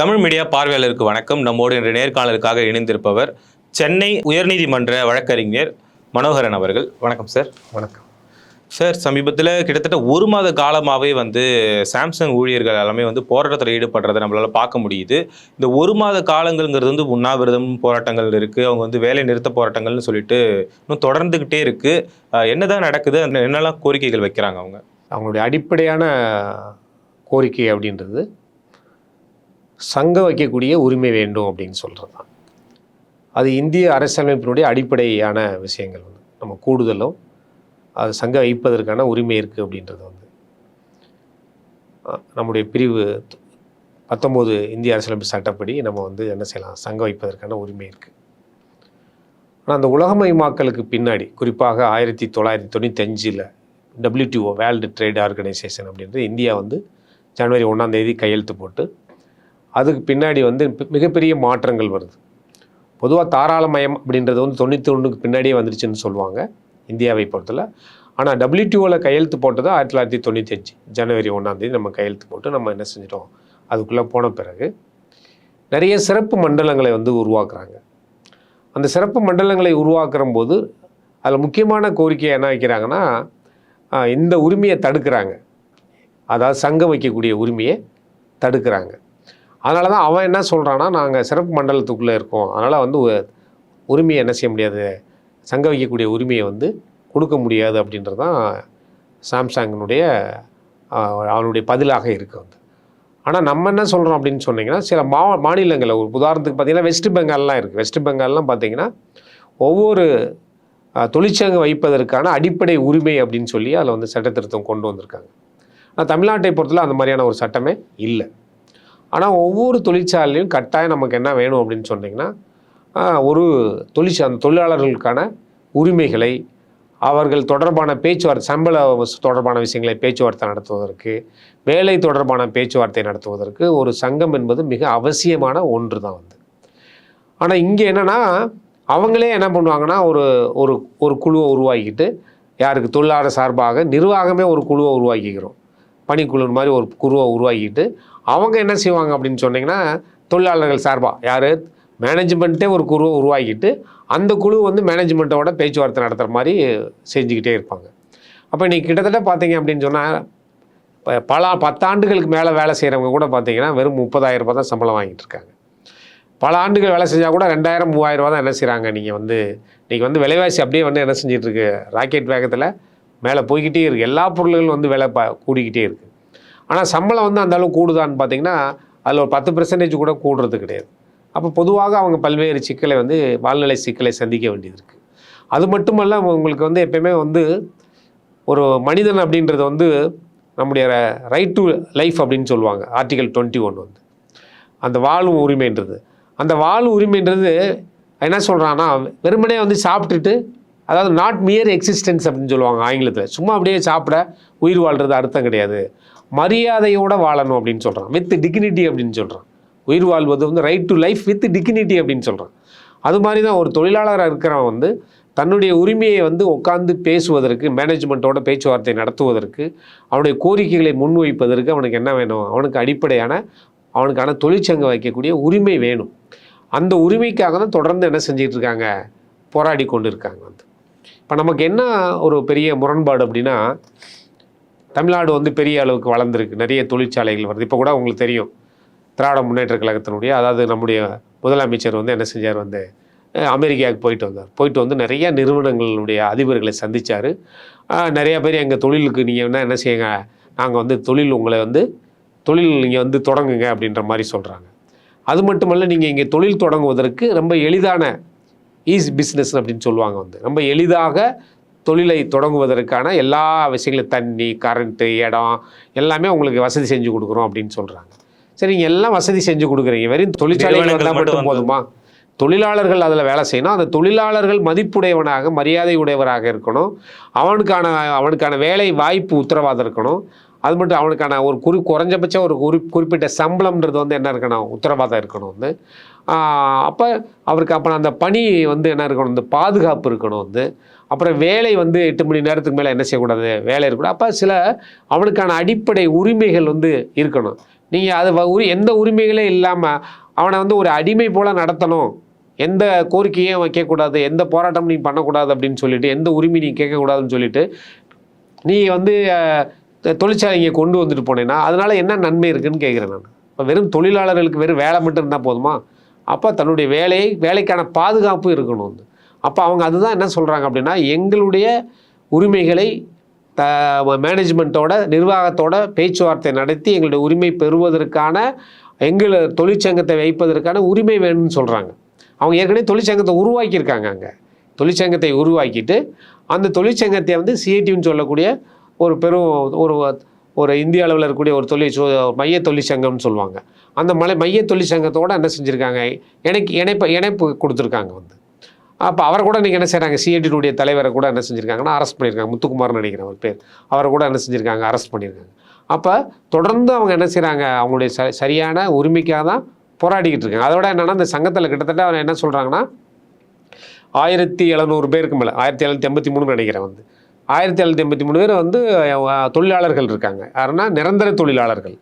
Tamil media பார்வையாளருக்கு வணக்கம். நம்மோடு இன்று நேர்காணலுக்காக இணைந்திருப்பவர் சென்னை உயர்நீதிமன்ற வழக்கறிஞர் மனோகரன் அவர்கள். வணக்கம் சார். வணக்கம். சார் சமீபத்தில் கிட்டத்தட்ட ஒரு மாத காலமாகவே வந்து சாம்சங் ஊழியர்கள் எல்லாமே வந்து போராட்டத்தில் ஈடுபடுறதை நம்மளால பார்க்க முடியுது. இந்த ஒரு மாத காலங்கள்ங்கிறது வந்து உண்ணாவிரதம் போராட்டங்கள் இருக்குது அவங்க வந்து வேலை நிறுத்த போராட்டங்கள்னு சொல்லிட்டு இன்னும் தொடர்ந்துக்கிட்டே இருக்குது என்னதான் நடக்குது? அந்த என்னெல்லாம் கோரிக்கைகள் வைக்கிறாங்க அவங்க? அவங்களுடைய அடிப்படையான கோரிக்கை அப்படின்றது சங்கம் வைக்கக்கூடிய உரிமை வேண்டும் அப்படின்னு சொல்கிறது தான் அது இந்திய அரசியலமைப்பினுடைய அடிப்படையான விஷயங்கள் வந்து. நம்ம கூடுதலும் அது சங்கம் வைப்பதற்கான உரிமை இருக்குது அப்படின்றது வந்து. நம்முடைய பிரிவு பத்தொம்போது இந்திய அரசியலமைப்பு சட்டப்படி நம்ம வந்து என்ன செய்யலாம்? சங்கம் வைப்பதற்கான உரிமை இருக்குது ஆனால் அந்த உலகமயமாக்கலுக்கு பின்னாடி குறிப்பாக ஆயிரத்தி தொள்ளாயிரத்தி தொண்ணூத்தஞ்சில் டபிள்யூடிஓ வேர்ல்டு ட்ரேட் ஆர்கனைசேஷன் அப்படின்றது இந்தியா வந்து ஜனவரி ஒன்றாம் தேதி கையெழுத்து போட்டு அதுக்கு பின்னாடி வந்து மிகப்பெரிய மாற்றங்கள் வருது. பொதுவாக தாராளமயம் அப்படின்றது வந்து தொண்ணூற்றி ஒன்றுக்கு பின்னாடியே வந்துருச்சுன்னு சொல்லுவாங்க இந்தியாவை பொறுத்தல. ஆனால் டபிள்யூடிஓவில் கையெழுத்து போட்டது ஆயிரத்தி தொள்ளாயிரத்தி தொண்ணூற்றி அஞ்சு ஜனவரி ஒன்றாந்தேதி நம்ம கையெழுத்து போட்டு நம்ம என்ன செஞ்சிட்டோம்? அதுக்குள்ளே போன பிறகு நிறைய சிறப்பு மண்டலங்களை வந்து உருவாக்குறாங்க. அந்த சிறப்பு மண்டலங்களை உருவாக்குற போது அதில் முக்கியமான கோரிக்கை என்ன வைக்கிறாங்கன்னா இந்த உரிமையை தடுக்கிறாங்க. அதாவது சங்கம் வைக்கக்கூடிய உரிமையை தடுக்கிறாங்க. அதனால தான் அவன் என்ன சொல்கிறான்னா நாங்கள் சிறப்பு மண்டலத்துக்குள்ளே இருக்கோம். அதனால் வந்து உரிமையை என்ன செய்ய முடியாது. சங்க வைக்கக்கூடிய உரிமையை வந்து கொடுக்க முடியாது அப்படின்றது தான் சாம்சங்கினுடைய அவனுடைய பதிலாக இருக்குது வந்து. ஆனால் நம்ம என்ன சொல்கிறோம் அப்படின்னு சொன்னிங்கன்னா சில மா மாநிலங்களில் ஒரு உதாரணத்துக்கு பார்த்தீங்கன்னா வெஸ்ட் பெங்கால்லாம் இருக்குது வெஸ்ட் பெங்கால்லாம் பார்த்தீங்கன்னா ஒவ்வொரு தொழிற்சங்கம் வைப்பதற்கான அடிப்படை உரிமை அப்படின்னு சொல்லி அதில் வந்து சட்டத்திருத்தம் கொண்டு வந்திருக்காங்க. ஆனால் தமிழ்நாட்டை பொறுத்தல அந்த மாதிரியான ஒரு சட்டமே இல்லை. ஆனால் ஒவ்வொரு தொழிற்சாலையும் கட்டாயம் நமக்கு என்ன வேணும் அப்படின்னு சொன்னிங்கன்னா ஒரு தொழிற்சா அந்த தொழிலாளர்களுக்கான உரிமைகளை அவர்கள் தொடர்பான பேச்சுவார்த்தை சம்பள தொடர்பான விஷயங்களை பேச்சுவார்த்தை நடத்துவதற்கு வேலை தொடர்பான பேச்சுவார்த்தை நடத்துவதற்கு ஒரு சங்கம் என்பது மிக அவசியமான ஒன்று தான் வந்து ஆனால் இங்கே என்னென்னா அவங்களே என்ன பண்ணுவாங்கன்னா ஒரு ஒரு ஒரு குழுவை உருவாக்கிட்டு யாருக்கு தொழிலாளர் சார்பாக நிர்வாகமே ஒரு குழுவை உருவாக்கிக்கிறோம். பணிக்குழு மாதிரி ஒரு குழுவை உருவாக்கிட்டு அவங்க என்ன செய்வாங்க அப்படின்னு சொன்னீங்கன்னா தொழிலாளர்கள் சார்பாக யார்? மேனேஜ்மெண்ட்டே ஒரு குழுவை உருவாக்கிட்டு அந்த குழு வந்து மேனேஜ்மெண்ட்டோட பேச்சுவார்த்தை நடத்துகிற மாதிரி செஞ்சுக்கிட்டே இருப்பாங்க. அப்போ இன்றைக்கி கிட்டத்தட்ட பார்த்தீங்க அப்படின்னு சொன்னால் இப்போ பல பத்தாண்டுகளுக்கு மேலே வேலை செய்கிறவங்க கூட பார்த்தீங்கன்னா வெறும் முப்பதாயிரம் ரூபா தான் சம்பளம் வாங்கிட்டு இருக்காங்க. பல ஆண்டுகள் வேலை செஞ்சால் கூட ரெண்டாயிரம் மூவாயிரம் ரூபா தான் என்ன செய்கிறாங்க நீங்கள் வந்து இன்றைக்கி வந்து விலைவாசி அப்படியே வந்து என்ன செஞ்சிட்ருக்கு ராக்கெட் வேகத்தில் மேலே போய்கிட்டே இருக்குது எல்லா பொருள்களும் வந்து விலை ப கூடிக்கிட்டே இருக்குது ஆனால் சம்பளம் வந்து அந்த அளவுக்கு கூடுதான்னு பார்த்தீங்கன்னா அதில் ஒரு பத்து பெர்சன்டேஜ் கூட கூடுறது கிடையாது. அப்போ பொதுவாக அவங்க பல்வேறு சிக்கலை வந்து வாழ்நிலை சிக்கலை சந்திக்க வேண்டியது இருக்குது அது மட்டுமல்ல உங்களுக்கு வந்து எப்பயுமே வந்து ஒரு மனிதன் அப்படின்றது வந்து நம்முடைய ரைட் டு லைஃப் அப்படின்னு சொல்லுவாங்க. ஆர்டிகல் டுவெண்ட்டி ஒன் வந்து. அந்த வாழும் உரிமைன்றது. அந்த வாழும் உரிமைன்றது என்ன சொல்கிறான்னா வெறுமனே வந்து சாப்பிட்டுட்டு அதாவது நாட் மியர் எக்ஸிஸ்டன்ஸ் அப்படின்னு சொல்லுவாங்க ஆங்கிலத்தில். சும்மா அப்படியே சாப்பிட உயிர் வாழ்கிறது அர்த்தம் கிடையாது. மரியாதையோடு வாழணும் அப்படின்னு சொல்கிறான் வித் டிக்னிட்டி அப்படின்னு சொல்கிறான் உயிர் வாழ்வது வந்து right to life with dignity அப்படின்னு சொல்கிறான் அது மாதிரி தான் ஒரு தொழிலாளராக இருக்கிறவன் வந்து தன்னுடைய உரிமையை வந்து உட்காந்து பேசுவதற்கு மேனேஜ்மெண்ட்டோட பேச்சுவார்த்தை நடத்துவதற்கு அவனுடைய கோரிக்கைகளை முன்வைப்பதற்கு அவனுக்கு என்ன வேணும்? அவனுக்கு அடிப்படையான அவனுக்கான தொழிற்சங்கம் வைக்கக்கூடிய உரிமை வேணும். அந்த உரிமைக்காக தான் தொடர்ந்து என்ன செஞ்சிட்டு இருக்காங்க? போராடி கொண்டு இருக்காங்க வந்து. இப்போ நமக்கு என்ன ஒரு பெரிய முரண்பாடு அப்படின்னா தமிழ்நாடு வந்து பெரிய அளவுக்கு வளர்ந்துருக்கு. நிறைய தொழிற்சாலைகள் வருது. இப்போ கூட உங்களுக்கு தெரியும். திராவிட முன்னேற்ற கழகத்தினுடைய அதாவது நம்முடைய முதலமைச்சர் வந்து என்ன செஞ்சார்? வந்து அமெரிக்காவுக்கு போயிட்டு வந்தார். போயிட்டு வந்து நிறைய நிறுவனங்களுடைய அதிபர்களை சந்திச்சார். நிறைய பேர் எங்கள் தொழிலுக்கு நீங்கள் என்ன என்ன செய்யுங்க? நாங்கள் வந்து தொழில் உங்களை வந்து தொழில் நீங்கள் வந்து தொடங்குங்க அப்படின்ற மாதிரி சொல்கிறாங்க அது மட்டுமல்ல நீங்கள் இங்கே தொழில் தொடங்குவதற்கு ரொம்ப எளிதான ஈஸி பிஸ்னஸ் அப்படின்னு சொல்லுவாங்க வந்து. ரொம்ப எளிதாக தொழிலை தொடங்குவதற்கான எல்லா விஷயங்களும் தண்ணி கரண்ட்டு இடம் எல்லாமே உங்களுக்கு வசதி செஞ்சு கொடுக்குறோம் அப்படின்னு சொல்கிறாங்க சரி நீங்கள் எல்லாம் வசதி செஞ்சு கொடுக்குறீங்க. வெறும் தொழிற்சாலைகள் வந்தால் மட்டும் போதுமா? தொழிலாளர்கள் அதில் வேலை செய்யணும். அந்த தொழிலாளர்கள் மதிப்புடையவனாக மரியாதை உடையவராக இருக்கணும். அவனுக்கான அவனுக்கான வேலை வாய்ப்பு உத்தரவாதம் இருக்கணும். அது மட்டும் அவனுக்கான ஒரு குறி குறைஞ்சபட்சம் ஒரு குறி குறிப்பிட்ட சம்பளம்ன்றது வந்து என்ன இருக்கணும்? உத்தரவாதம் இருக்கணும் வந்து. அப்போ அவருக்கு அப்புறம் அந்த பணி வந்து என்ன இருக்கணும்? இந்த பாதுகாப்பு இருக்கணும் வந்து. அப்புறம் வேலை வந்து எட்டு மணி நேரத்துக்கு மேலே என்ன செய்யக்கூடாது? வேலை இருக்கக்கூடாது. அப்போ சில அவனுக்கான அடிப்படை உரிமைகள் வந்து இருக்கணும். நீங்கள் அது வ- உரி எந்த உரிமைகளே இல்லாமல் அவனை வந்து ஒரு அடிமை போல் நடத்தணும். எந்த கோரிக்கையும் அவன் கேட்கக்கூடாது எந்த போராட்டமும் நீ பண்ணக்கூடாது அப்படின்னு சொல்லிட்டு எந்த உரிமை நீ கேட்கக்கூடாதுன்னு சொல்லிட்டு நீ வந்து தொழிற்சாலைங்க கொண்டு வந்துட்டு போனேன்னா அதனால் என்ன நன்மை இருக்குன்னு கேட்குறேன் நான். இப்போ வெறும் தொழிலாளர்களுக்கு வெறும் வேலை மட்டும் இருந்தால் போதுமா? அப்போ தன்னுடைய வேலையை வேலைக்கான பாதுகாப்பு இருக்கணும். வந்து அப்போ அவங்க அதுதான் என்ன சொல்கிறாங்க அப்படின்னா எங்களுடைய உரிமைகளை த மேனேஜ்மெண்ட்டோட நிர்வாகத்தோட பேச்சுவார்த்தை நடத்தி எங்களுடைய உரிமை பெறுவதற்கான எங்களை தொழிற்சங்கத்தை வைப்பதற்கான உரிமை வேணும்னு சொல்கிறாங்க அவங்க ஏற்கனவே தொழிற்சங்கத்தை உருவாக்கியிருக்காங்க அங்கே. தொழிற்சங்கத்தை உருவாக்கிட்டு அந்த தொழிற்சங்கத்தை வந்து சிஐடின்னு சொல்லக்கூடிய ஒரு பெரும் ஒரு ஒரு இந்திய அளவில் இருக்கக்கூடிய ஒரு தொழில் மைய தொழிற்சங்கம்னு சொல்லுவாங்க. அந்த மலை மைய தொழிற்சங்கத்தோடு என்ன செஞ்சுருக்காங்க? எனக்கு இணைப்பு இணைப்பு கொடுத்துருக்காங்க வந்து. அப்போ அவரை கூட நீங்கள் என்ன செய்கிறாங்க சிஐடியினுடைய தலைவரை கூட என்ன செஞ்சுருக்காங்கன்னா அரெஸ்ட் பண்ணியிருக்காங்க முத்துக்குமார்னு நினைக்கிறேன் அவர் பேர். அவரை கூட என்ன செஞ்சுருக்காங்க? அரெஸ்ட் பண்ணியிருக்காங்க அப்போ தொடர்ந்து அவங்க என்ன செய்கிறாங்க அவங்களுடைய ச சரியான உரிமைக்காக தான் போராடிக்கிட்டு இருக்காங்க. அதோட என்னென்னா இந்த சங்கத்தில் கிட்டத்தட்ட அவர் என்ன சொல்கிறாங்கன்னா ஆயிரத்தி எழுநூறு பேருக்கு மேலே ஆயிரத்தி எழுநூற்றி எண்பத்தி மூணு நினைக்கிறேன் வந்து. ஆயிரத்தி எழுநூற்றி எண்பத்தி மூணு பேர் வந்து தொழிலாளர்கள் இருக்காங்க. யாருன்னா நிரந்தர தொழிலாளர்கள்.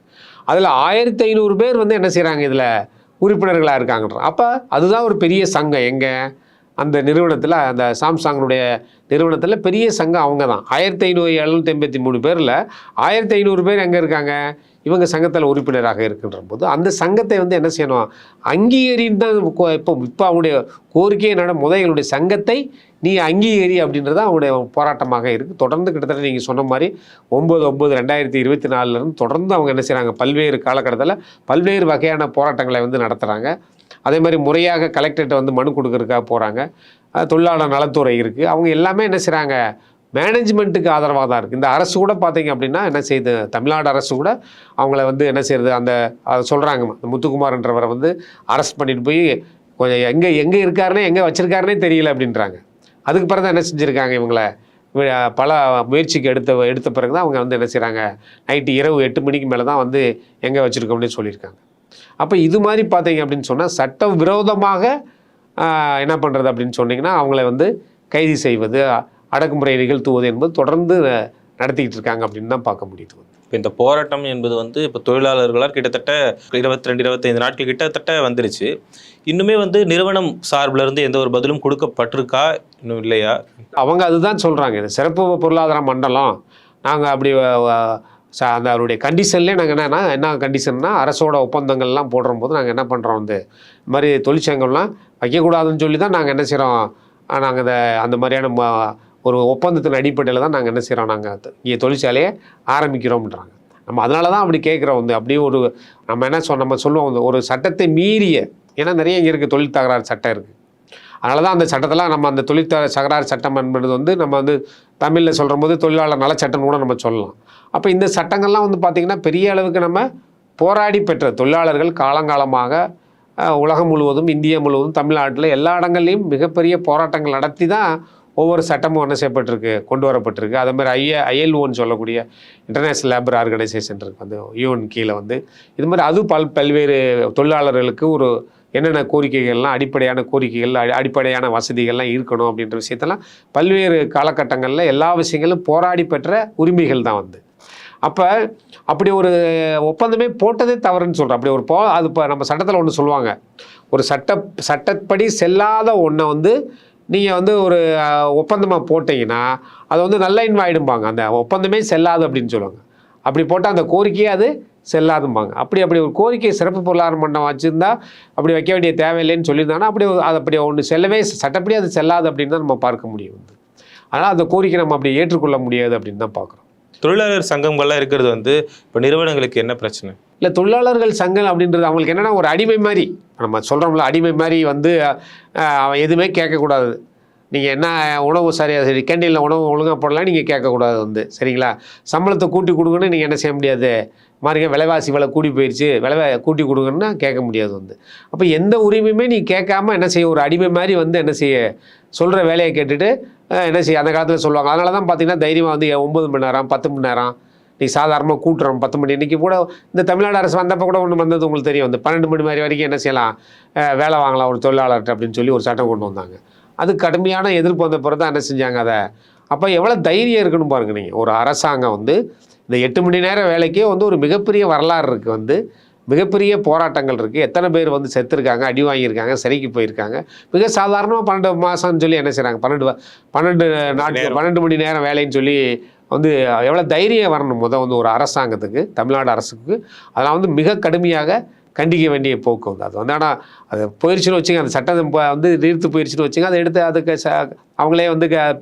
அதில் ஆயிரத்தி ஐநூறு பேர் வந்து என்ன செய்கிறாங்க இதில் உறுப்பினர்களாக இருக்காங்கன்ற அப்போ அதுதான் ஒரு பெரிய சங்கம். எங்கே? அந்த நிறுவனத்தில் அந்த சாம்சங்னுடைய நிறுவனத்தில் பெரிய சங்கம் அவங்க தான் ஆயிரத்தி ஐநூறு எழுநூற்றி எண்பத்தி மூணு பேரில் ஆயிரத்தி ஐநூறு பேர் எங்கே இருக்காங்க? இவங்க சங்கத்தில் உறுப்பினராக இருக்கின்ற போது அந்த சங்கத்தை வந்து என்ன செய்யணும்? அங்கீகரின்னு தான் கோ- இப்போ இப்போ அவனுடைய கோரிக்கை என்னோட முத எங்களுடைய சங்கத்தை நீ அங்கீகரி அப்படின்றது அவனுடைய போராட்டமாக இருக்குது தொடர்ந்து கிட்டத்தட்ட நீங்கள் சொன்ன மாதிரி ஒம்பது ஒம்பது ரெண்டாயிரத்தி இருபத்தி நாலுலேருந்து தொடர்ந்து அவங்க என்ன செய்கிறாங்க பல்வேறு காலகட்டத்தில் பல்வேறு வகையான போராட்டங்களை வந்து நடத்துகிறாங்க அதே மாதிரி முறையாக கலெக்டர்கிட்ட வந்து மனு கொடுக்கறதுக்காக போகிறாங்க தொழிலாளர் நலத்துறை இருக்குது அவங்க எல்லாமே என்ன செய்கிறாங்க மேனேஜ்மெண்ட்டுக்கு ஆதரவாக தான் இருக்குது இந்த அரசு கூட பார்த்தீங்க அப்படின்னா என்ன செய்யுது தமிழ்நாடு அரசு கூட அவங்கள வந்து என்ன செய்யுது அந்த அதை சொல்கிறாங்க முத்துக்குமார்ன்றவரை வந்து அரெஸ்ட் பண்ணிட்டு போய் கொஞ்சம் எங்கே எங்கே இருக்காருன்னே எங்கே வச்சுருக்காருனே தெரியல அப்படின்றாங்க. அதுக்கு பிறகு தான் என்ன செஞ்சுருக்காங்க இவங்களை? பல முயற்சிக்கு எடுத்த எடுத்த பிறகு தான் அவங்க வந்து என்ன செய்கிறாங்க நைட்டு இரவு எட்டு மணிக்கு மேலே தான் வந்து எங்கே வச்சுருக்கோம்னு சொல்லியிருக்காங்க. அப்போ இது மாதிரி பார்த்தீங்க அப்படின்னு சொன்னால் சட்ட விரோதமாக என்ன பண்ணுறது அப்படின்னு சொன்னிங்கன்னா அவங்கள வந்து கைது செய்வது அடக்குமுறை நிகழ்த்துவது என்பது தொடர்ந்து நடத்திக்கிட்டு இருக்காங்க அப்படின்னு தான் பார்க்க முடியுது இப்போ இந்த போராட்டம் என்பது வந்து இப்போ தொழிலாளர்களால் கிட்டத்தட்ட இருபத்தி ரெண்டு இருபத்தைந்து நாட்கள் கிட்டத்தட்ட வந்துருச்சு. இன்னுமே வந்து நிறுவனம் சார்புல இருந்து எந்த ஒரு பதிலும் கொடுக்கப்பட்டிருக்கா? இன்னும் இல்லையா? அவங்க அதுதான் சொல்கிறாங்க இது சிறப்பு பொருளாதார மண்டலம். நாங்கள் அப்படி அந்த அவருடைய கண்டிஷன்லேயே நாங்கள் என்னன்னா என்ன கண்டிஷன்னா அரசோட ஒப்பந்தங்கள்லாம் போடுற போது நாங்கள் என்ன பண்ணுறோம் வந்து இந்த மாதிரி தொழிற்சங்கம்லாம் வைக்கக்கூடாதுன்னு சொல்லி தான் நாங்கள் என்ன செய்கிறோம் நாங்கள் இந்த அந்த மாதிரியான ம- ஒரு ஒப்பந்தத்தின் அடிப்படையில் தான் நாங்கள் என்ன செய்கிறோம் நாங்கள் இங்கே தொழிற்சாலையை ஆரம்பிக்கிறோம்ன்றாங்க. நம்ம அதனால தான் அப்படி கேட்குறோம். வந்து அப்படியே ஒரு நம்ம என்ன சொல் நம்ம சொல்லுவோம். வந்து ஒரு சட்டத்தை மீறிய ஏன்னா நிறைய இங்கே இருக்குது தொழில் தகராறு சட்டம் இருக்குது அதனால தான் அந்த சட்டத்தெல்லாம் நம்ம அந்த தொழில் தகராறு சட்டம் என்பது வந்து நம்ம வந்து தமிழில் சொல்கிற போது தொழிலாளர் நலச்சட்டம்னு கூட நம்ம சொல்லலாம். அப்போ இந்த சட்டங்கள்லாம் வந்து பார்த்திங்கன்னா பெரிய அளவுக்கு நம்ம போராடி பெற்ற தொழிலாளர்கள் காலங்காலமாக உலகம் முழுவதும் இந்தியா முழுவதும் தமிழ்நாட்டில் எல்லா இடங்கள்லையும் மிகப்பெரிய போராட்டங்கள் நடத்தி தான் ஒவ்வொரு சட்டமும் என்ன செய்யப்பட்டிருக்கு கொண்டு வரப்பட்டிருக்கு. அதே மாதிரி ஐஏ ஐஎல்ஓன்னு சொல்லக்கூடிய இன்டர்நேஷ்னல் லேபர் ஆர்கனைசேஷன் இருக்கு. அந்த யூஎன் கீழே வந்து. இது மாதிரி அது பல் பல்வேறு தொழிலாளர்களுக்கு ஒரு என்னென்ன கோரிக்கைகள்லாம் அடிப்படையான கோரிக்கைகள் அடி- அடிப்படையான வசதிகள்லாம் இருக்கணும் அப்படின்ற விஷயத்தெல்லாம் பல்வேறு காலகட்டங்களில் எல்லா விஷயங்களும் போராடி பெற்ற உரிமைகள் தான் வந்து. அப்போ அப்படி ஒரு ஒப்பந்தமே போட்டதே தவறுன்னு சொல்கிறேன் அப்படி ஒரு போ அது இப்போ நம்ம சட்டத்தில் ஒன்று சொல்லுவாங்க. ஒரு சட்ட சட்டப்படி செல்லாத ஒன்றை வந்து நீங்கள் வந்து ஒரு ஒப்பந்தமாக போட்டீங்கன்னா அது வந்து நல்ல ஆயிடும்பாங்க அந்த ஒப்பந்தமே செல்லாது அப்படின்னு சொல்லுவாங்க. அப்படி போட்டால் அந்த கோரிக்கையே அது செல்லாதும்பாங்க. அப்படி அப்படி ஒரு கோரிக்கை சிறப்பு பொருளாதார மண்டலம் வச்சுருந்தா அப்படி வைக்க வேண்டிய தேவையில்லைன்னு சொல்லியிருந்தாங்கன்னா அப்படி அது அப்படி ஒன்று செல்லவே சட்டப்படி அது செல்லாது அப்படின்னு தான் நம்ம பார்க்க முடியும். வந்து அதனால் அந்த கோரிக்கை நம்ம அப்படி ஏற்றுக்கொள்ள முடியாது அப்படின்னு தான் பார்க்குறோம். தொழிலாளர் சங்கங்கள்லாம் இருக்கிறது வந்து இப்போ நிறுவனங்களுக்கு என்ன பிரச்சனை? இல்லை தொழிலாளர்கள் சங்கம் அப்படின்றது அவங்களுக்கு என்னென்னா ஒரு அடிமை மாதிரி. நம்ம சொல்கிறோம்ல அடிமை மாதிரி வந்து அவன் எதுவுமே கேட்கக்கூடாது. நீங்கள் என்ன உணவு சரியாக சரி கேண்டீனில் உணவு ஒழுங்காக போடலாம் நீங்கள் கேட்கக்கூடாது வந்து சரிங்களா? சம்பளத்தை கூட்டி கொடுங்கன்னு நீங்கள் என்ன செய்ய முடியாது. மாறிங்க விலைவாசி விலை கூடி போயிடுச்சு விலை கூட்டி கொடுங்கன்னா கேட்க முடியாது வந்து. அப்போ எந்த உரிமையுமே நீ கேட்காம என்ன செய்ய ஒரு அடிமை மாதிரி வந்து என்ன செய்ய சொல்கிற வேலையை கேட்டுட்டு என்ன செய்ய அந்த காலத்தில் சொல்லுவாங்க. அதனால தான் பார்த்தீங்கன்னா தைரியமாக வந்து ஒம்பது மணி நேரம் பத்து மணி நேரம் நீ சாதாரணமாக கூட்டுறோம். பத்து மணி இன்னைக்கு கூட இந்த தமிழ்நாடு அரசு வந்தப்போ கூட ஒன்று வந்தது உங்களுக்கு தெரியும். வந்து பன்னெண்டு மணி மாதிரி வரைக்கும் என்ன செய்யலாம்? வேலை வாங்கலாம் ஒரு தொழிலாளர்கிட்ட அப்படின்னு சொல்லி ஒரு சட்டம் கொண்டு வந்தாங்க. அது கடுமையான எதிர்ப்பு வந்த பிறகு தான் என்ன செஞ்சாங்க அதை? அப்போ எவ்வளோ தைரியம் இருக்குன்னு பாருங்க நீங்கள் ஒரு அரசாங்கம் வந்து இந்த எட்டு மணி நேரம் வேலைக்கே வந்து ஒரு மிகப்பெரிய வரலாறு இருக்குது வந்து மிகப்பெரிய போராட்டங்கள் இருக்குது எத்தனை பேர் வந்து செத்துருக்காங்க அடி வாங்கியிருக்காங்க சிறைக்கு போயிருக்காங்க. மிக சாதாரணமாக பன்னெண்டு மாதம்னு சொல்லி என்ன செய்கிறாங்க பன்னெண்டு பன்னெண்டு நாட்கள். பன்னெண்டு மணி நேரம் வேலைன்னு சொல்லி வந்து எவ்வளோ தைரியம் வரணும் முதல் வந்து ஒரு அரசாங்கத்துக்கு தமிழ்நாடு அரசுக்கு. அதெல்லாம் வந்து மிக கடுமையாக கண்டிக்க வேண்டிய போக்கு வந்து அது. வந்து ஆனால் அது போயிடுச்சுன்னு வச்சுங்க அந்த சட்டம் வந்து நீர்த்து போயிடுச்சுன்னு வச்சுங்க அதை எடுத்து அதுக்கு ச அவங்களே வந்து க-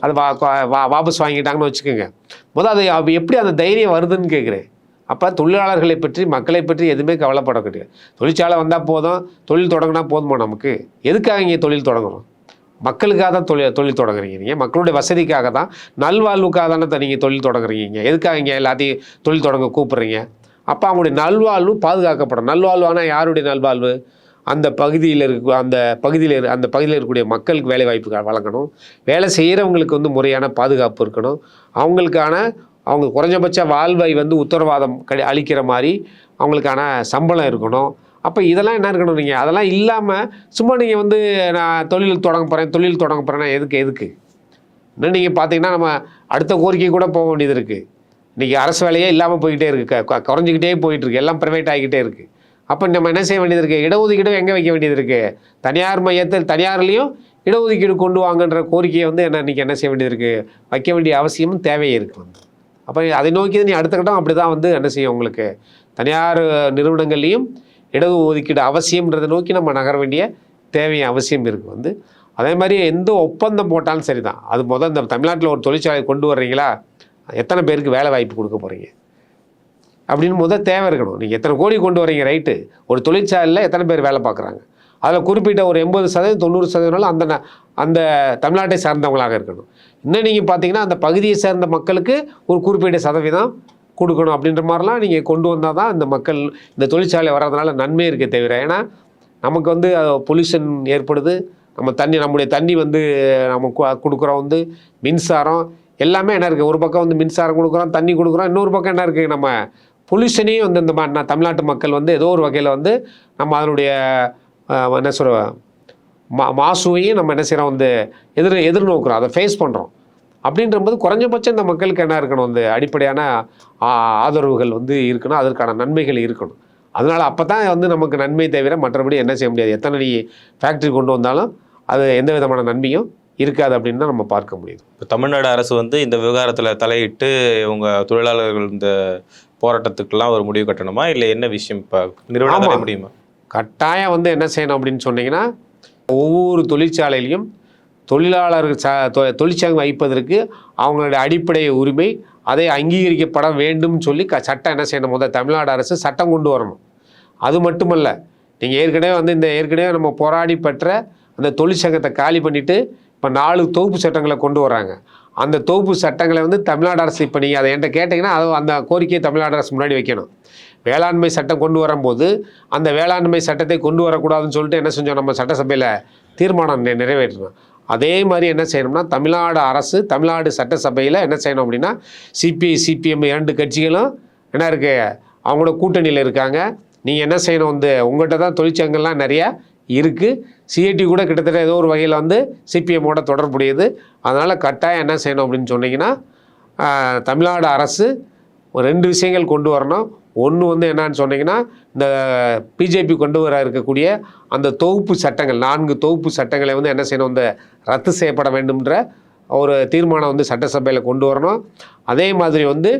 அது வா வா- வாபஸ் வாங்கிட்டாங்கன்னு வச்சுக்கோங்க. முதல் அது எப்படி அந்த தைரியம் வருதுன்னு கேட்குறேன். அப்போ தொழிலாளர்களை பற்றி மக்களை பற்றி எதுவுமே கவலைப்பட கிடையாது. தொழிற்சாலை வந்தால் போதும் தொழில் தொடங்கினா போதுமா நமக்கு? எதுக்காக இங்கே தொழில் தொடங்கணும் மக்களுக்காக தான் தொழில் தொழில் தொடங்குறீங்க மக்களுடைய வசதிக்காக தான் நல்வாழ்வுக்காக தானே நீங்கள் தொழில் தொடங்குறீங்க. எதுக்காக இங்கே எல்லாத்தையும் தொழில் தொடங்க கூப்பிட்றீங்க? அப்போ அவங்களுடைய நல்வாழ்வு பாதுகாக்கப்படும். நல்வாழ்வானா யாருடைய நல்வாழ்வு? அந்த பகுதியில் இருக்க அந்த பகுதியில் இரு- அந்த பகுதியில் இருக்கக்கூடிய மக்களுக்கு வேலை வாய்ப்பு வழங்கணும். வேலை செய்கிறவங்களுக்கு வந்து முறையான பாதுகாப்பு இருக்கணும். அவங்களுக்கான அவங்க குறைஞ்சபட்ச வாழ்வை வந்து உத்தரவாதம் கடி அளிக்கிற மாதிரி அவங்களுக்கான சம்பளம் இருக்கணும். அப்போ இதெல்லாம் என்ன இருக்கணும் நீங்கள் அதெல்லாம் இல்லாமல் சும்மா நீங்கள் வந்து நான் தொழில் தொடங்க போகிறேன் தொழில் தொடங்க போகிறேன்னா எதுக்கு எதுக்கு? இன்னும் நீங்கள் பார்த்தீங்கன்னா நம்ம அடுத்த கோரிக்கை கூட போக வேண்டியது இருக்குது இன்றைக்கி அரசு வேலையே இல்லாமல் போய்கிட்டே இருக்குது குறைஞ்சிக்கிட்டே போயிட்டுருக்கு எல்லாம் ப்ரைவேட் ஆகிக்கிட்டே இருக்குது அப்போ நம்ம என்ன செய்ய வேண்டியது இருக்குது இடஒதுக்கீடும் எங்கே வைக்க வேண்டியது இருக்குது தனியார் மையத்தில் தனியார்லேயும் இடஒதுக்கீடு கொண்டு வாங்கன்ற கோரிக்கையை வந்து என்ன இன்றைக்கி என்ன செய்ய வேண்டியது இருக்குது வைக்க வேண்டிய அவசியமும் தேவையே இருக்குது வந்து அப்போ அதை நோக்கி நீ அடுத்த கட்டம் அப்படி தான் வந்து என்ன செய்யும் உங்களுக்கு? தனியார் நிறுவனங்கள்லேயும் இடஒதுக்கீடு அவசியம்ன்றதை நோக்கி நம்ம நகர வேண்டிய தேவை அவசியம் இருக்குது வந்து அதே மாதிரி எந்த ஒப்பந்தம் போட்டாலும் சரி தான் அது முதல் இந்த தமிழ்நாட்டில் ஒரு தொழிற்சாலை கொண்டு வர்றீங்களா? எத்தனை பேருக்கு வேலை வாய்ப்பு கொடுக்க போகிறீங்க அப்படின்னு முதல் தேவை இருக்கணும். நீங்கள் எத்தனை கோடி கொண்டு வரீங்க ரைட்டு? ஒரு தொழிற்சாலையில் எத்தனை பேர் வேலை பார்க்குறாங்க? அதில் குறிப்பிட்ட ஒரு எண்பது சதவீதம் தொண்ணூறு சதவீதம் அந்த அந்த தமிழ்நாட்டை சார்ந்தவங்களாக இருக்கணும். இன்னும் நீங்கள் பார்த்தீங்கன்னா அந்த பகுதியை சேர்ந்த மக்களுக்கு ஒரு குறிப்பிட்ட சதவீதம் கொடுக்கணும் அப்படின்ற மாதிரிலாம் நீங்கள் கொண்டு வந்தால் தான் இந்த மக்கள் இந்த தொழிற்சாலை வர்றதுனால நன்மை இருக்கே தவிர ஏன்னா நமக்கு வந்து பொல்யூஷன் ஏற்படுது. நம்ம தண்ணி நம்முடைய தண்ணி வந்து நம்ம கு- கொடுக்குறோம் வந்து மின்சாரம் எல்லாமே என்ன இருக்குது ஒரு பக்கம் வந்து மின்சாரம் கொடுக்குறோம் தண்ணி கொடுக்குறோம் இன்னொரு பக்கம் என்ன இருக்குது நம்ம பொல்யூஷனையும் வந்து இந்த மாதிரி நான் தமிழ்நாட்டு மக்கள் வந்து ஏதோ ஒரு வகையில் வந்து நம்ம அதனுடைய என்ன சொல்கிறோம் மா மாசுவையும் நம்ம என்ன செய்கிறோம் வந்து எதிர் எதிர்நோக்குறோம் அதை ஃபேஸ் பண்ணுறோம் அப்படின்றபோது குறைஞ்சபட்சம் இந்த மக்களுக்கு என்ன இருக்கணும்? வந்து அடிப்படையான ஆதரவுகள் வந்து இருக்கணும். அதற்கான நன்மைகள் இருக்கணும். அதனால் அப்போ தான் வந்து நமக்கு நன்மை தவிர மற்றபடி என்ன செய்ய முடியாது. எத்தனை ஃபேக்ட்ரி கொண்டு வந்தாலும் அது எந்த விதமான நன்மையும் இருக்காது அப்படின்னு தான் நம்ம பார்க்க முடியுது. இப்போ தமிழ்நாடு அரசு வந்து இந்த விவகாரத்தில் தலையிட்டு இவங்க தொழிலாளர்கள் இந்த போராட்டத்துக்கெல்லாம் ஒரு முடிவு கட்டணுமா? இல்லை என்ன விஷயம்? இப்போ நிறுவனம் முடியுமா? கட்டாயம் வந்து என்ன செய்யணும் அப்படின்னு சொன்னீங்கன்னா ஒவ்வொரு தொழிற்சாலையிலையும் தொழிலாளர்கள் ச தொ- தொழிற்சங்கம் வைப்பதற்கு அவங்களுடைய அடிப்படை உரிமை அதை அங்கீகரிக்கப்பட வேண்டும் சொல்லி க சட்டம் என்ன செய்யணும்? முதல் தமிழ்நாடு அரசு சட்டம் கொண்டு வரணும். அது மட்டுமல்ல நீங்கள் ஏற்கனவே வந்து இந்த ஏற்கனவே நம்ம போராடி பெற்ற அந்த தொழிற்சங்கத்தை காலி பண்ணிவிட்டு இப்போ நாலு தொகுப்பு சட்டங்களை கொண்டு வராங்க அந்த தொகுப்பு சட்டங்களை வந்து தமிழ்நாடு அரசு இப்போ நீங்கள் அதை என்கிட்ட கேட்டிங்கன்னா அது அந்த கோரிக்கையை தமிழ்நாடு அரசு முன்னாடி வைக்கணும். வேளாண்மை சட்டம் கொண்டு வரும்போது அந்த வேளாண்மை சட்டத்தை கொண்டு வரக்கூடாதுன்னு சொல்லிட்டு என்ன செஞ்சோம்? நம்ம சட்டசபையில் தீர்மானம் நிறைவேற்றணும் அதே மாதிரி என்ன செய்யணும்னா தமிழ்நாடு அரசு தமிழ்நாடு சட்டசபையில் என்ன செய்யணும் அப்படின்னா சிபிஐ சிபிஎம் இரண்டு கட்சிகளும் என்ன இருக்குது அவங்களோட கூட்டணியில் இருக்காங்க. நீங்கள் என்ன செய்யணும் வந்து உங்கள்கிட்ட தான் தொழிற்சங்கம்லாம் நிறையா இருக்குது சிஐடி கூட கிட்டத்தட்ட ஏதோ ஒரு வகையில் வந்து சிபிஎம்மோட தொடர்புடையது. அதனால் கட்டாயம் என்ன செய்யணும் அப்படின்னு சொன்னிங்கன்னா தமிழ்நாடு அரசு ஒரு ரெண்டு விஷயங்கள் கொண்டு வரணும். ஒன்று வந்து என்னன்னு சொன்னீங்கன்னா இந்த பிஜேபி கொண்டு வர இருக்கக்கூடிய அந்த தொகுப்பு சட்டங்கள் நான்கு தொகுப்பு சட்டங்களை வந்து என்ன செய்யணும் இந்த ரத்து செய்யப்பட வேண்டும்ன்ற ஒரு தீர்மானம் வந்து சட்டசபையில் கொண்டு வரணும். அதே மாதிரி வந்து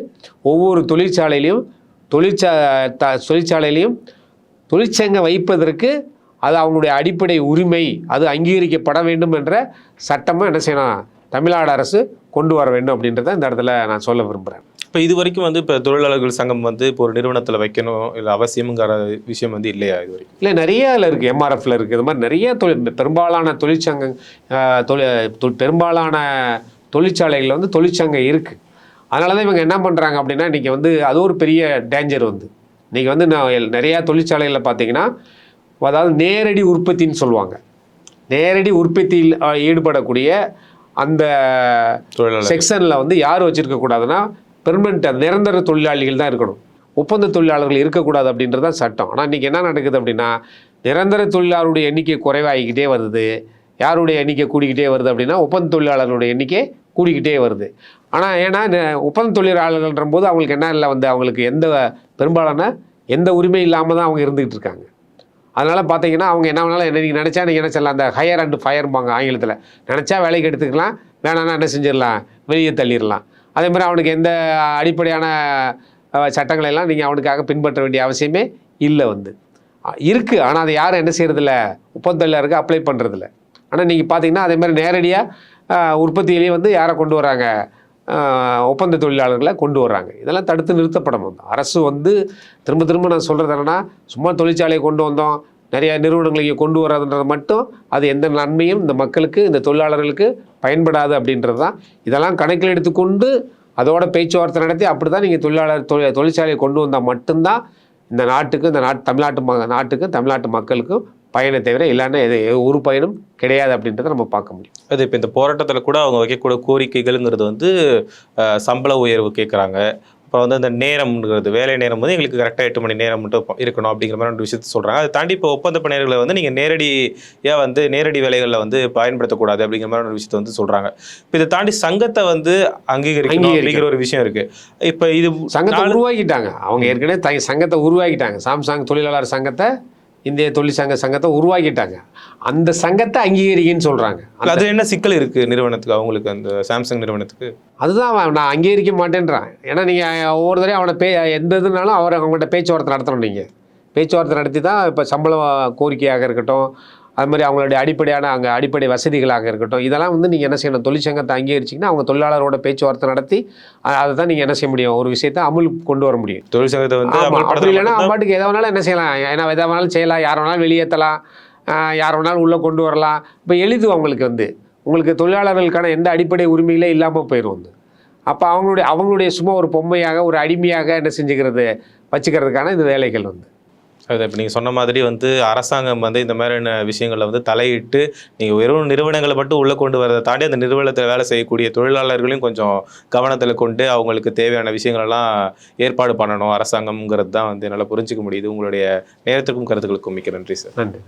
ஒவ்வொரு தொழிற்சாலையிலையும் தொழிற்சா த தொழிற்சாலையிலையும் தொழிற்சங்கம் வைப்பதற்கு அது அவங்களுடைய அடிப்படை உரிமை அது அங்கீகரிக்கப்பட வேண்டும் என்ற சட்டமும் என்ன செய்யணும் தமிழ்நாடு அரசு கொண்டு வர வேண்டும் அப்படின்றத இந்த இடத்துல நான் சொல்ல விரும்புகிறேன் இப்போ இது வரைக்கும் வந்து இப்போ தொழிலாளர்கள் சங்கம் வந்து இப்போ ஒரு நிறுவனத்தில் வைக்கணும் இல்லை அவசியம்ங்கிற விஷயம் வந்து இல்லையா இது வரைக்கும்? இல்லை நிறைய அதில் இருக்குது எம்ஆர்எஃப்ல இருக்குது இது மாதிரி நிறைய தொழில் பெரும்பாலான தொழிற்சங்கம் ஆஹ், தொழில் பெரும்பாலான தொழிற்சாலைகளில் வந்து தொழிற்சங்கம் இருக்குது அதனால தான் இவங்க என்ன பண்ணுறாங்க அப்படின்னா இன்றைக்கி வந்து அது ஒரு பெரிய டேஞ்சர் வந்து. இன்றைக்கி வந்து நான் நிறையா தொழிற்சாலைகளில் பார்த்தீங்கன்னா அதாவது நேரடி உற்பத்தின்னு சொல்லுவாங்க. நேரடி உற்பத்தியில் ஈடுபடக்கூடிய அந்த செக்ஷனில் வந்து யார் வச்சிருக்க கூடாதுன்னா நிரந்தர தொழிலாளிகள் தான் இருக்கணும். ஒப்பந்த தொழிலாளர்கள் இருக்கக்கூடாது அப்படின்றது தான் சட்டம். ஆனால் இன்றைக்கி என்ன நடக்குது அப்படின்னா நிரந்தர தொழிலாளருடைய எண்ணிக்கை குறைவாகிக்கிட்டே வருது. யாருடைய எண்ணிக்கை கூடிக்கிட்டே வருது அப்படின்னா ஒப்பந்த தொழிலாளர்களுடைய எண்ணிக்கை கூடிக்கிட்டே வருது. ஆனால் ஏன்னா ஒப்பந்த தொழிலாளர்கள்ன்ற போது அவங்களுக்கு என்ன இல்லை வந்து அவங்களுக்கு எந்த பெரும்பாலான எந்த உரிமை இல்லாமல் தான் அவங்க இருந்துகிட்டு இருக்காங்க. அதனால் பார்த்தீங்கன்னா அவங்க என்ன வேணாலும் என்ன நீங்கள் நினச்சா நீங்கள் என்ன செய்யலாம். அந்த ஹையர் அண்ட் ஃபயர்பாங்க ஆங்கிலத்தில். நினச்சா வேலைக்கு எடுத்துக்கலாம் வேணான்னா என்ன செஞ்சிடலாம்? வெளியே தள்ளிடலாம். அதே மாதிரி அவனுக்கு எந்த அடிப்படையான சட்டங்களை எல்லாம் நீங்கள் அவனுக்காக பின்பற்ற வேண்டிய அவசியமே இல்லை வந்து. இருக்குது ஆனால் அதை யாரும் என்ன செய்யறதில்ல? ஒப்பந்தொழிலாளருக்கு அப்ளை பண்ணுறதில்ல ஆனால் நீங்கள் பார்த்தீங்கன்னா அதே மாதிரி நேரடியாக உற்பத்தியிலேயே வந்து யாரை கொண்டு வராங்க? ஒப்பந்த தொழிலாளர்களை கொண்டு வர்றாங்க. இதெல்லாம் தடுத்து நிறுத்தப்படணும். அரசு வந்து திரும்ப திரும்ப நான் சொல்கிறது என்னென்னா சும்மா தொழிற்சாலையை கொண்டு வந்தோம். நிறையா நிறுவனங்களை இங்கே கொண்டு வராதுன்றது மட்டும் அது எந்த நன்மையும் இந்த மக்களுக்கு இந்த தொழிலாளர்களுக்கு பயன்படாது அப்படின்றது தான். இதெல்லாம் கணக்கில் எடுத்துக்கொண்டு அதோட பேச்சுவார்த்தை நடத்தி அப்படி தான் நீங்கள் தொழிலாளர் தொழில் தொழிற்சாலையை கொண்டு வந்தால் மட்டும்தான் இந்த நாட்டுக்கு இந்த நாட்டு தமிழ்நாட்டு ம நாட்டுக்கு தமிழ்நாட்டு மக்களுக்கும் பயனை தவிர இல்லைன்னா எது ஒரு பயனும் கிடையாது அப்படின்றத நம்ம பார்க்க முடியும். அது இப்போ இந்த போராட்டத்தில் கூட அவங்க வைக்கக்கூடிய கோரிக்கைகள்ங்கிறது வந்து சம்பள உயர்வு கேட்குறாங்க அப்புறம் வந்து அந்த நேரம்ங்கிறது வேலை நேரம் வந்து எங்களுக்கு கரெக்டாக எட்டு மணி நேரம் மட்டும் இருக்கணும் அப்படிங்கிற மாதிரி ஒரு விஷயத்த சொல்கிறாங்க அதை தாண்டி இப்போ ஒப்பந்த பணியாளர்களை வந்து நீங்கள் நேரடியாக வந்து நேரடி வேலைகளில் வந்து பயன்படுத்தக்கூடாது அப்படிங்கிற மாதிரி ஒரு விஷயத்தை வந்து சொல்கிறாங்க இப்போ இதை தாண்டி சங்கத்தை வந்து அங்கீகரிக்கணும். அப்படிங்கிற ஒரு விஷயம் இருக்குது இப்போ இது சங்கத்தை உருவாக்கிட்டாங்க. அவங்க ஏற்கனவே சங்கத்தை உருவாக்கிட்டாங்க. சாம்சங் தொழிலாளர் சங்கத்தை இந்திய தொழிற்சங்க சங்கத்தை உருவாக்கிட்டாங்க. அந்த சங்கத்தை அங்கீகரிக்கன்னு சொல்கிறாங்க அது என்ன சிக்கல் இருக்குது நிறுவனத்துக்கு அவங்களுக்கு அந்த சாம்சங் நிறுவனத்துக்கு? அதுதான் அவன் நான் அங்கீகரிக்க மாட்டேன்றான். ஏன்னா நீங்கள் ஒவ்வொரு தடவையும் அவனை பே எந்த இதுனாலும் அவர் அவங்கள்ட்ட பேச்சுவார்த்தை நடத்தணும் நீங்கள் பேச்சுவார்த்தை நடத்தி தான் இப்போ சம்பள கோரிக்கையாக இருக்கட்டும் அது மாதிரி அவங்களுடைய அடிப்படையான அங்கே அடிப்படை வசதிகளாக இருக்கட்டும். இதெல்லாம் வந்து நீங்கள் என்ன செய்யணும்? தொழிற்சங்கத்தை அங்கீகரிச்சிங்கன்னா அவங்க தொழிலாளரோட பேச்சுவார்த்தை நடத்தி அதை தான் நீங்கள் என்ன செய்ய முடியும்? ஒரு விஷயத்தை அமுல் கொண்டு வர முடியும். தொழிற்சங்கத்தை வந்து அப்படி இல்லைன்னா மட்டும்தான்? பாட்டுக்கு எதை வேணாலும் என்ன செய்யலாம்? ஏன்னா எதை வேணாலும் செய்யலாம். யார் வேணாலும் வெளியேற்றலாம். யார் வேணாலும் உள்ளே கொண்டு வரலாம். இப்போ எளிது அவங்களுக்கு வந்து. உங்களுக்கு தொழிலாளர்களுக்கான எந்த அடிப்படை உரிமைகளே இல்லாமல் போயிடும் வந்து. அப்போ அவங்களுடைய அவங்களுடைய சும்மா ஒரு பொம்மையாக ஒரு அடிமையாக என்ன செஞ்சுக்கிறது? வச்சுக்கிறதுக்கான இந்த வேலைகள் வந்து. இப்போ நீங்கள் சொன்ன மாதிரி வந்து அரசாங்கம் வந்து இந்த மாதிரியான விஷயங்களில் வந்து தலையிட்டு நீங்கள் வெறும் நிறுவனங்களை மட்டும் உள்ளே கொண்டு வரதை தாண்டி அந்த நிறுவனத்தில் வேலை செய்யக்கூடிய தொழிலாளர்களையும் கொஞ்சம் கவனத்தில் கொண்டு அவங்களுக்கு தேவையான விஷயங்களெல்லாம் ஏற்பாடு பண்ணணும். அரசாங்கம்ங்கிறது தான் வந்து என்னால் புரிஞ்சுக்க முடியுது. உங்களுடைய நேரத்துக்கும் கருத்துக்களுக்கும் மிக்க நன்றி சார். நன்றி.